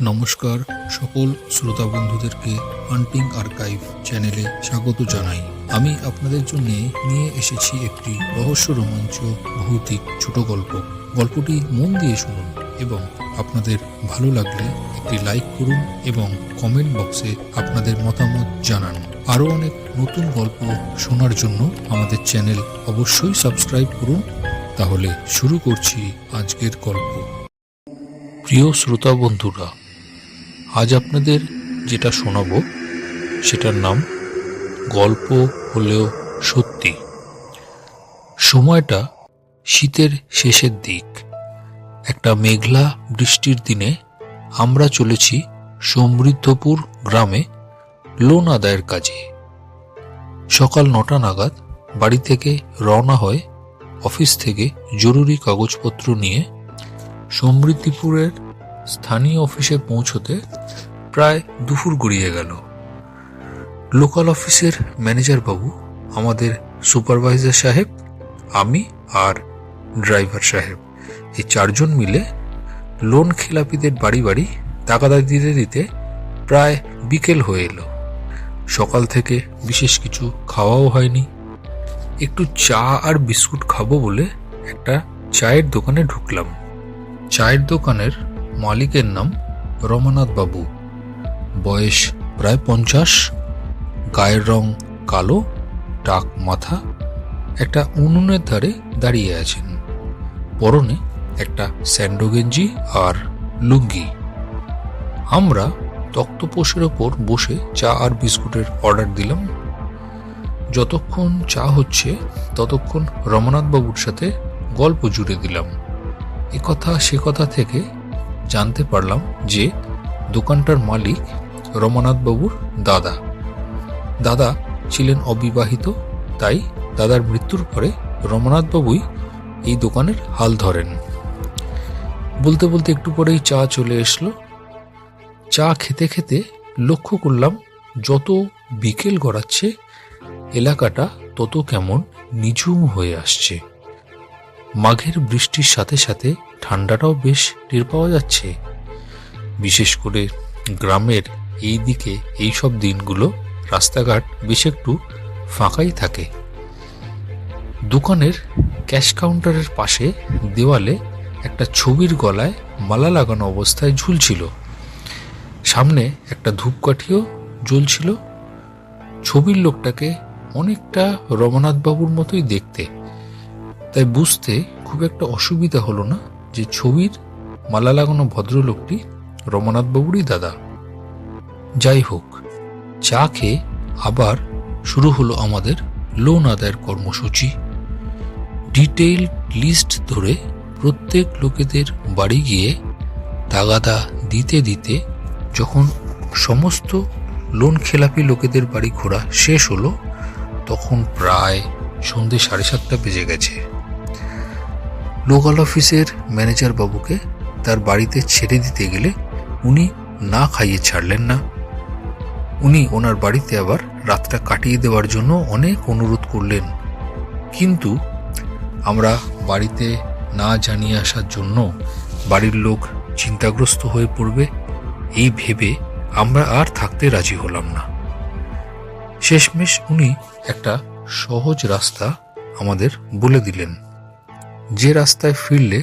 নমস্কার, সকল শ্রোতা বন্ধুদেরকে হান্টিং আর্কাইভ চ্যানেলে স্বাগত জানাই। আমি আপনাদের জন্য নিয়ে এসেছি একটি রহস্য রোমাঞ্চ ভৌতিক ছোট গল্প। গল্পটি মন দিয়ে শুনুন এবং আপনাদের ভালো লাগলে একটি লাইক করুন এবং কমেন্ট বক্সে আপনাদের মতামত জানান। আরও অনেক নতুন গল্প শোনার জন্য আমাদের চ্যানেল অবশ্যই সাবস্ক্রাইব করুন। তাহলে শুরু করছি আজকের গল্প। প্রিয় শ্রোতা বন্ধুরা আজ আপনাদের যেটা শোনাবো, সেটার নাম গল্প হলেও সত্যি। সময়টা শীতের শেষের দিক। একটা মেঘলা বৃষ্টির দিনে আমরা চলেছি সমৃদ্ধপুর গ্রামে লোন আদায়ের কাজে। সকাল নটা নাগাদ বাড়ি থেকে রওনা হয় অফিস থেকে জরুরি কাগজপত্র নিয়ে সমৃদ্ধিপুরের স্থানীয় অফিসে পৌঁছতে প্রায় দুপুর গড়িয়ে গেল। লোকাল অফিসের ম্যানেজার বাবু, আমাদের সুপারভাইজার সাহেব, আমি আর ড্রাইভার সাহেব। এই চারজন মিলে লোন খেলাপিদের বাড়ি বাড়ি তাগাদা দিতে দিতে প্রায় বিকেল হয়ে এলো। সকাল থেকে বিশেষ কিছু খাওয়াও হয়নি। একটু চা আর বিস্কুট খাব বলে একটা চায়ের দোকানে ঢুকলাম। চায়ের দোকানের মালিকের নাম রমানাথ বাবু। বয়স প্রায় পঞ্চাশ, গায়ের রং কালো টাক মাথা, একটা উনুনের ধারে দাঁড়িয়ে আছেন। পরনে একটা স্যান্ডো গেঞ্জি আর লুঙ্গি। আমরা তক্তপোষের ওপর বসে চা আর বিস্কুটের অর্ডার দিলাম। যতক্ষণ চা হচ্ছে, ততক্ষণ রমনাথ বাবুর সাথে গল্প জুড়ে দিলাম। এ কথা সে কথা থেকে জানতে পারলাম যে দোকানটার মালিক রমনাথ বাবুর দাদা। দাদা ছিলেন অবিবাহিত, তাই দাদার মৃত্যুর পরে রমনাথ বাবুই এই দোকানের হাল ধরেন। বলতে বলতে একটু পরেই চা চলে এসলো। চা খেতে খেতে লক্ষ্য করলাম যত বিকেল গড়াচ্ছে, এলাকাটা তত কেমন নিঝুম হয়ে আসছে। মাঘের বৃষ্টির সাথে সাথে ঠান্ডাটাও বেশ টের পাওয়া যাচ্ছে। বিশেষ করে গ্রামের এই দিকে এই সব দিনগুলো রাস্তাঘাট বেশ একটু ফাঁকাই থাকে। দোকানের ক্যাশ কাউন্টারের পাশে দেওয়ালে একটা ছবির গলায় মালা লাগানো অবস্থায় ঝুলছিল। সামনে একটা ধূপকাঠিও জ্বলছিল। ছবির লোকটাকে অনেকটা রমনাথ বাবুর মতোই দেখতে। তাই বুঝতে খুব একটা অসুবিধা হলো না। যে ছবির মালা লাগানো ভদ্রলোকটি রমনাথ বাবুরই দাদা। যাই হোক, চা খেয়ে আবার শুরু হলো আমাদের লোন আদায়ের কর্মসূচি। ডিটেইল লিস্ট ধরে প্রত্যেক লোকেদের বাড়ি গিয়ে তাগাদা দিতে দিতে যখন সমস্ত লোন খেলাপি লোকেদের বাড়ি ঘোরা শেষ হলো, তখন প্রায় সন্ধে সাড়ে সাতটা বেজে গেছে। লোকাল অফিসের ম্যানেজার বাবুকে তার বাড়িতে ছেড়ে দিতে গেলে উনি না খাইয়ে ছাড়লেন না। উনি ওনার বাড়িতে আবার রাতটা কাটিয়ে দেওয়ার জন্য অনেক অনুরোধ করলেন। কিন্তু আমরা বাড়িতে না জানিয়ে আসার জন্য বাড়ির লোক চিন্তাগ্রস্ত হয়ে পড়বে, এই ভেবে আমরা আর থাকতে রাজি হলাম না। শেষমেশ উনি একটা সহজ রাস্তা আমাদের বলে দিলেন। যে রাস্তায় ফিরলে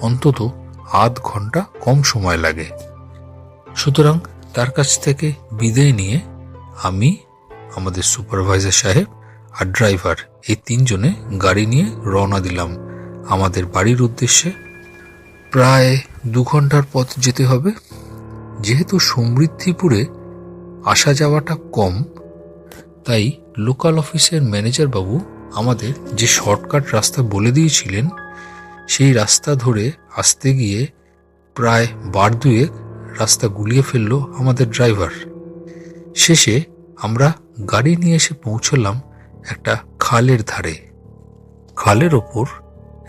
অন্তত আধ ঘণ্টা কম সময় লাগে। সুতরাং তার কাছ থেকে বিদায় নিয়ে আমি, আমাদের সুপারভাইজার সাহেব আর ড্রাইভার এই তিনজনে গাড়ি নিয়ে রওনা দিলাম। আমাদের বাড়ির উদ্দেশ্যে প্রায় দু ঘণ্টার পথ যেতে হবে। যেহেতু সমৃদ্ধিপুরে আসা যাওয়াটা কম, তাই লোকাল অফিসের ম্যানেজার বাবু আমাদের যে শর্টকাট রাস্তা বলে দিয়েছিলেন সেই রাস্তা ধরে আসতে গিয়ে প্রায় বার দুয়েক রাস্তা গুলিয়ে ফেলল আমাদের ড্রাইভার। শেষে আমরা গাড়ি নিয়ে এসে পৌঁছলাম একটা খালের ধারে। খালের ওপর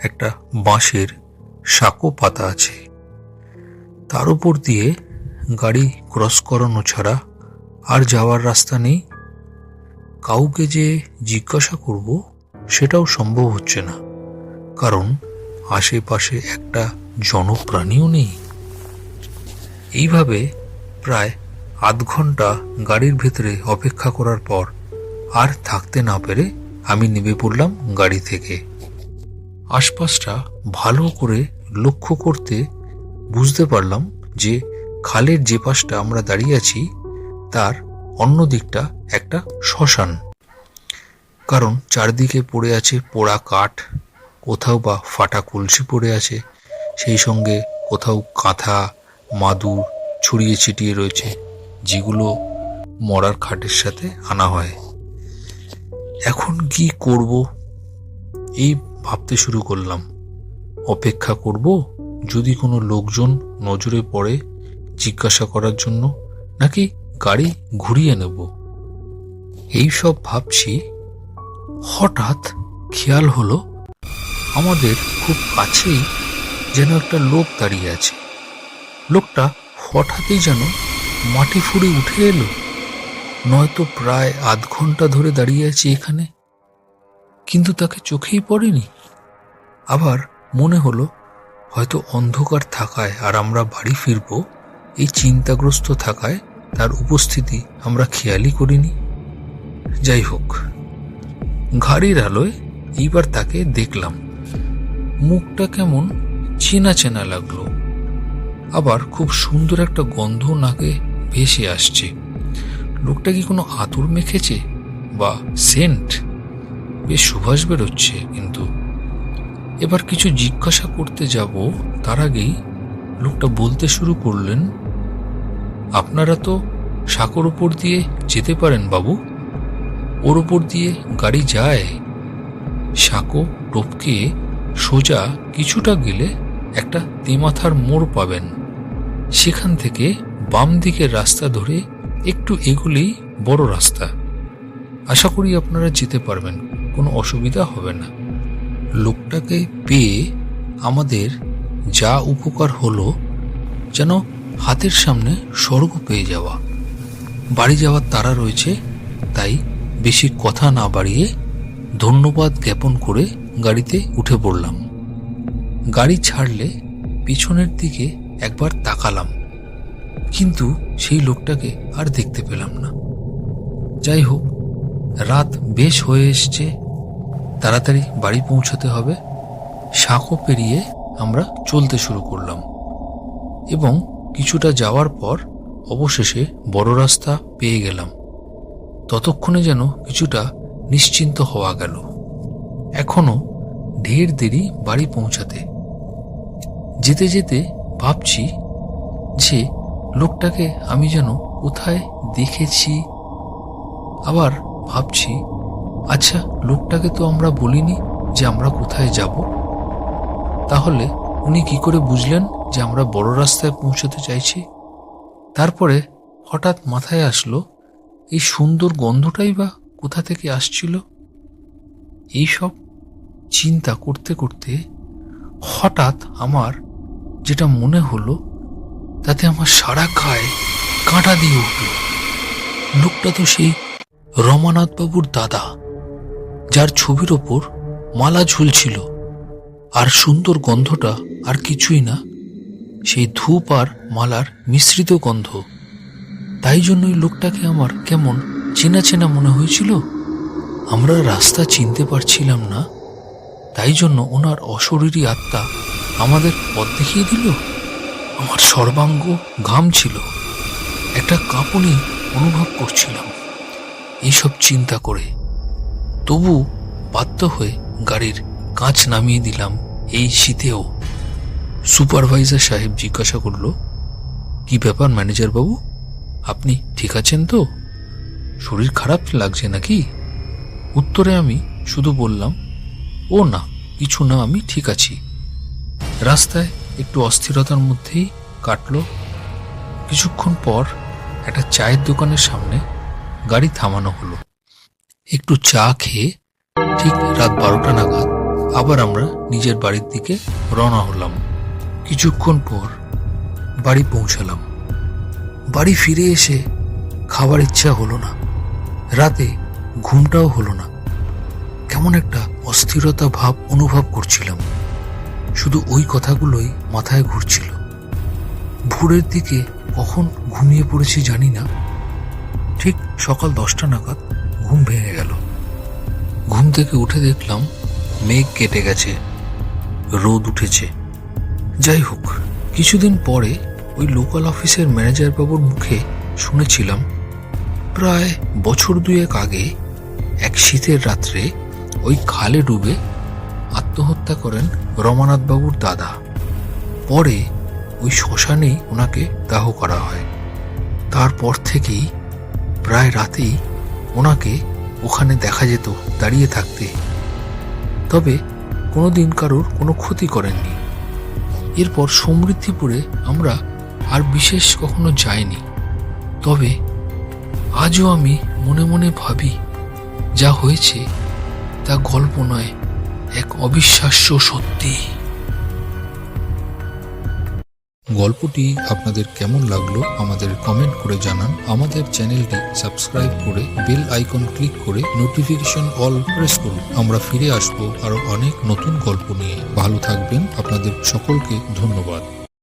একটা বাঁশের সাঁকো পাতা আছে। তার উপর দিয়ে গাড়ি ক্রস করানো ছাড়া আর যাওয়ার রাস্তা নেই। কাউকে যে জিজ্ঞাসা করব সেটাও সম্ভব হচ্ছে না। কারণ আশেপাশে একটা জনপ্রাণীও নেই। এইভাবে প্রায় আধ ঘণ্টা গাড়ির ভেতরে অপেক্ষা করার পর আর থাকতে না পেরে আমি নেমে পড়লাম গাড়ি থেকে। আশপাশটা ভালো করে লক্ষ্য করতে বুঝতে পারলাম যে খালের যে পাশটা আমরা দাঁড়িয়ে আছি, তার অন্য দিকটা একটা শ্মশান। কারণ চারদিকে পড়ে আছে পোড়া কাঠ কোথাও বা ফাটা কলসি পড়ে আছে, সেই সঙ্গে কোথাও কাঁথা, মাদুর ছড়িয়ে ছিটিয়ে রয়েছে, যেগুলো মরার খাটের সাথে আনা হয়। এখন কি করব? এই ভাবতে শুরু করলাম। অপেক্ষা করব যদি কোনো লোকজন নজরে পড়ে জিজ্ঞাসা করার জন্য, নাকি গাড়ি ঘুরিয়ে নেব। এই সব ভাবছি। হঠাৎ খেয়াল হলো আমাদের খুব কাছেই যেন একটা লোক দাঁড়িয়ে আছে। লোকটা হঠাৎই যেন মাটি ফুড়ে উঠে এলো। নয়তো প্রায় আধ ঘণ্টা ধরে দাঁড়িয়ে আছে এখানে, কিন্তু তাকে চোখেই পড়েনি। আবার মনে হলো, হয়তো অন্ধকার থাকায় আর আমরা বাড়ি ফিরবো, এই চিন্তাগ্রস্ত থাকায় তার উপস্থিতি আমরা খেয়ালই করিনি। যাই হোক, ঘাড়ির আলোয় এইবার তাকে দেখলাম। মুখটা কেমন চেনা চেনা লাগল। আবার খুব সুন্দর একটা গন্ধ নাকে ভেসে আসছে। লোকটা কি কোনো আতুর মেখেছে বা সেন্ট? বেশ সুভাষ বেরোচ্ছে কিন্তু। এবার কিছু জিজ্ঞাসা করতে যাব, তার আগেই লোকটা বলতে শুরু করলেন, আপনারা তো সাঁকোর উপর দিয়ে যেতে পারেন বাবু। ওর উপর দিয়ে গাড়ি যায়। সাঁকো টপকে সোজা কিছুটা গেলে একটা তেমাথার মোড় পাবেন। সেখান থেকে বাম দিকের রাস্তা ধরে একটু এগুলেই বড় রাস্তা। আশা করি আপনারা যেতে পারবেন, কোনো অসুবিধা হবে না। লোকটাকে পেয়ে আমাদের যা উপকার হলো, যেন হাতের সামনে স্বর্গ পেয়ে যাওয়া। বাড়ি যাওয়ার তারা রয়েছে, তাই বেশি কথা না বাড়িয়ে ধন্যবাদ জ্ঞাপন করে গাড়িতে উঠে পড়লাম। গাড়ি ছাড়লে পিছনের দিকে একবার তাকালাম, কিন্তু সেই লোকটাকে আর দেখতে পেলাম না। যাই হোক, রাত বেশ হয়ে এসছে। তাড়াতাড়ি বাড়ি পৌঁছতে হবে। সাঁকো পেরিয়ে আমরা চলতে শুরু করলাম। এবং কিছুটা যাওয়ার পর অবশেষে বড় রাস্তা পেয়ে গেলাম। ততক্ষণে যেন কিছুটা নিশ্চিন্ত হওয়া গেল। এখনও ঢের দেরি বাড়ি পৌঁছাতে। যেতে যেতে ভাবছি যে লোকটাকে আমি যেন কোথায় দেখেছি। আবার ভাবছি আচ্ছা লোকটাকে তো আমরা বলিনি যে আমরা কোথায় যাব। তাহলে উনি কি করে বুঝলেন যে আমরা বড় রাস্তায় পৌঁছতে চাইছি? তারপরে হঠাৎ মাথায় আসলো, এই সুন্দর গন্ধটাই বা কোথা থেকে আসছিল? এইসব চিন্তা করতে করতে হঠাৎ আমার যেটা মনে হলো, তাতে আমার সারা গায়ে কাঁটা দিয়ে উঠল। লোকটা তো সেই রমানাথ বাবুর দাদা, যার ছবির ওপর মালা ঝুলছিল। আর সুন্দর গন্ধটা আর কিছুই না, সেই ধূপ আর মালার মিশ্রিত গন্ধ। তাই জন্যই লোকটাকে আমার কেমন চেনা চেনা মনে হয়েছিল? আমরা রাস্তা চিনতে পারছিলাম না, তাই জন্য ওনার অশরীরী আত্মা আমাদের পথ দেখিয়ে দিল। আমার সর্বাঙ্গ ঘাম ছিল। একটা কাঁপুনি অনুভব করছিলাম। এইসব চিন্তা করে তবু বাধ্য হয়ে গাড়ির কাঁচ নামিয়ে দিলাম এই শীতেও। সুপারভাইজার সাহেব জিজ্ঞাসা করল, কি ব্যাপার ম্যানেজার বাবু আপনি ঠিক আছেন তো? শরীর খারাপ লাগছে নাকি? উত্তরে আমি শুধু বললাম, ও না, কিছু না, আমি ঠিক আছি। রাস্তায় একটু অস্থিরতার মধ্যেই কাটলো। কিছুক্ষণ পর একটা চায়ের দোকানের সামনে গাড়ি থামানো হলো। একটু চা খেয়ে ঠিক রাত বারোটা নাগাদ আবার আমরা নিজের বাড়ির দিকে রওনা হলাম। কিছুক্ষণ পর বাড়ি পৌঁছালাম। বাড়ি ফিরে এসে খাবার ইচ্ছা হলো না। রাতে ঘুমটাও হলো না। কেমন একটা অস্থিরতা ভাব অনুভব করছিলাম। শুধু ওই কথাগুলোই মাথায় ঘুরছিল। ভোরের দিকে কখন ঘুমিয়ে পড়েছি জানি না। ঠিক সকাল দশটা নাগাদ ঘুম ভেঙে গেল। ঘুম থেকে উঠে দেখলাম মেঘ কেটে গেছে। রোদ উঠেছে। যাই হোক, কিছুদিন পরে ওই লোকাল অফিসের ম্যানেজার বাবুর মুখে শুনেছিলাম প্রায় বছর দুয়েক আগে এক শীতের রাত্রে ওই খালে ডুবে আত্মহত্যা করেন রমানাথ বাবুর দাদা। পরে ওই শ্মশানেই ওনাকে দাহ করা হয়। তারপর থেকেই প্রায় রাতেই ওনাকে ওখানে দেখা যেত দাঁড়িয়ে থাকতে। তবে কোনোদিন কারোর কোনো ক্ষতি করেননি। এরপর সমৃদ্ধিপুরে আমরা আর বিশেষ কখনো যাইনি। তবে আজও আমি মনে মনে ভাবি, যা হয়েছে তা গল্প নয়, এক অবিশ্বাস্য সত্যি। গল্পটি আপনাদের কেমন লাগল আমাদের কমেন্ট করে জানান। আমাদের চ্যানেলটি সাবস্ক্রাইব করে বেল আইকন ক্লিক করে নোটিফিকেশন অল প্রেস করুন। আমরা ফিরে আসব আরও অনেক নতুন গল্প নিয়ে। ভালো থাকবেন। আপনাদের সকলকে ধন্যবাদ।